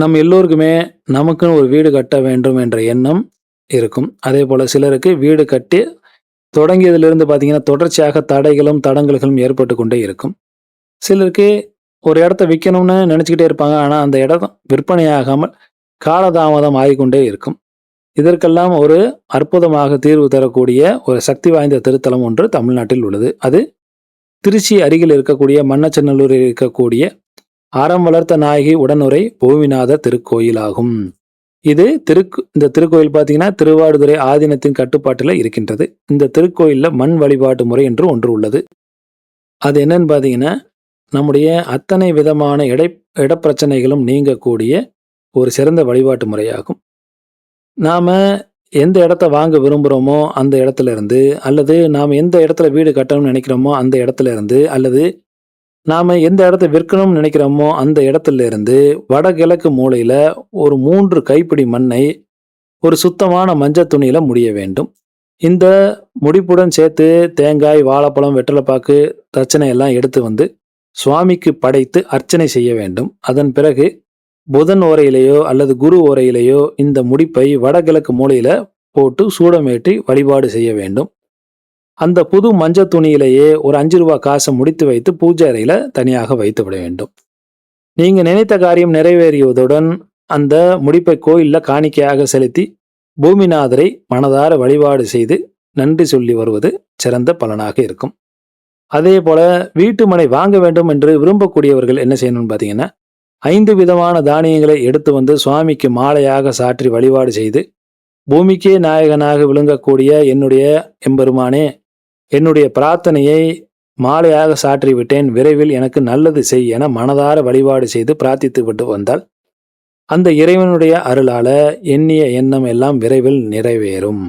நம்ம எல்லோருக்குமே நமக்குன்னு ஒரு வீடு கட்ட வேண்டும் என்ற எண்ணம் இருக்கும். அதே போல் சிலருக்கு வீடு கட்டி தொடங்கியதிலிருந்து பார்த்தீங்கன்னா தொடர்ச்சியாக தடைகளும் தடங்கல்களும் ஏற்பட்டு கொண்டே இருக்கும். சிலருக்கு ஒரு இடத்த விற்கணும்னு நினச்சிக்கிட்டே இருப்பாங்க. ஆனால் அந்த இடம் விற்பனையாகாமல் காலதாமதம் ஆகிக்கொண்டே இருக்கும். இதற்கெல்லாம் ஒரு அற்புதமாக தீர்வு தரக்கூடிய ஒரு சக்தி வாய்ந்த திருத்தலம் ஒன்று தமிழ்நாட்டில் உள்ளது. அது திருச்சி அருகில் இருக்கக்கூடிய மன்னச்சநல்லூரில் இருக்கக்கூடிய அறம் வளர்த்த நாயகி உடனுரை பூமிநாத திருக்கோயிலாகும். இது திருக்கு இந்த திருக்கோயில் பார்த்தீங்கன்னா திருவாடுதுறை ஆதீனத்தின் கட்டுப்பாட்டில் இருக்கின்றது. இந்த திருக்கோயிலில் மண் வழிபாட்டு முறை என்று ஒன்று உள்ளது. அது என்னன்னு பார்த்தீங்கன்னா நம்முடைய அத்தனை விதமான இடை இடப்பிரச்சனைகளும் நீங்கக்கூடிய ஒரு சிறந்த வழிபாட்டு முறையாகும். நாம் எந்த இடத்த வாங்க விரும்புகிறோமோ அந்த இடத்துல இருந்து அல்லது நாம் எந்த இடத்துல வீடு கட்டணும்னு நினைக்கிறோமோ அந்த இடத்துல இருந்து அல்லது நாம் எந்த இடத்த விற்கணும்னு நினைக்கிறோமோ அந்த இடத்துல இருந்து வடகிழக்கு மூலையில் ஒரு மூன்று கைப்பிடி மண்ணை ஒரு சுத்தமான மஞ்சள் துணியில் முடிய வேண்டும். இந்த முடிப்புடன் சேர்த்து தேங்காய் வாழைப்பழம் வெற்றிலைப்பாக்கு தச்சனை எல்லாம் எடுத்து வந்து சுவாமிக்கு படைத்து அர்ச்சனை செய்ய வேண்டும். அதன் பிறகு புதன் ஓரையிலேயோ அல்லது குரு ஓரையிலேயோ இந்த முடிப்பை வடகிழக்கு மூலையில் போட்டு சூடமேற்றி வழிபாடு செய்ய வேண்டும். அந்த புது மஞ்சள் துணியிலேயே ஒரு அஞ்சு ரூபா காசை முடித்து வைத்து பூஜை அறையில் தனியாக வைத்து விட வேண்டும். நீங்கள் நினைத்த காரியம் நிறைவேறியதுடன் அந்த முடிப்பை கோயிலில் காணிக்கையாக செலுத்தி பூமிநாதரை மனதார வழிபாடு செய்து நன்றி சொல்லி வருவது சிறந்த பலனாக இருக்கும். அதே போல வீட்டு மனை வாங்க வேண்டும் என்று விரும்பக்கூடியவர்கள் என்ன செய்யணும்னு பார்த்தீங்கன்னா ஐந்து விதமான தானியங்களை எடுத்து வந்து சுவாமிக்கு மாலையாக சாற்றி வழிபாடு செய்து பூமிக்கே நாயகனாக விளங்கக்கூடிய என்னுடைய எம்பெருமானே என்னுடைய பிரார்த்தனையை மாலையாக சாற்றி விட்டேன் விரைவில் எனக்கு நல்லது செய் என மனதார வழிபாடு செய்து பிரார்த்தித்து விட்டு வந்தால் அந்த இறைவனுடைய அருளால எண்ணிய எண்ணம் எல்லாம் விரைவில் நிறைவேறும்.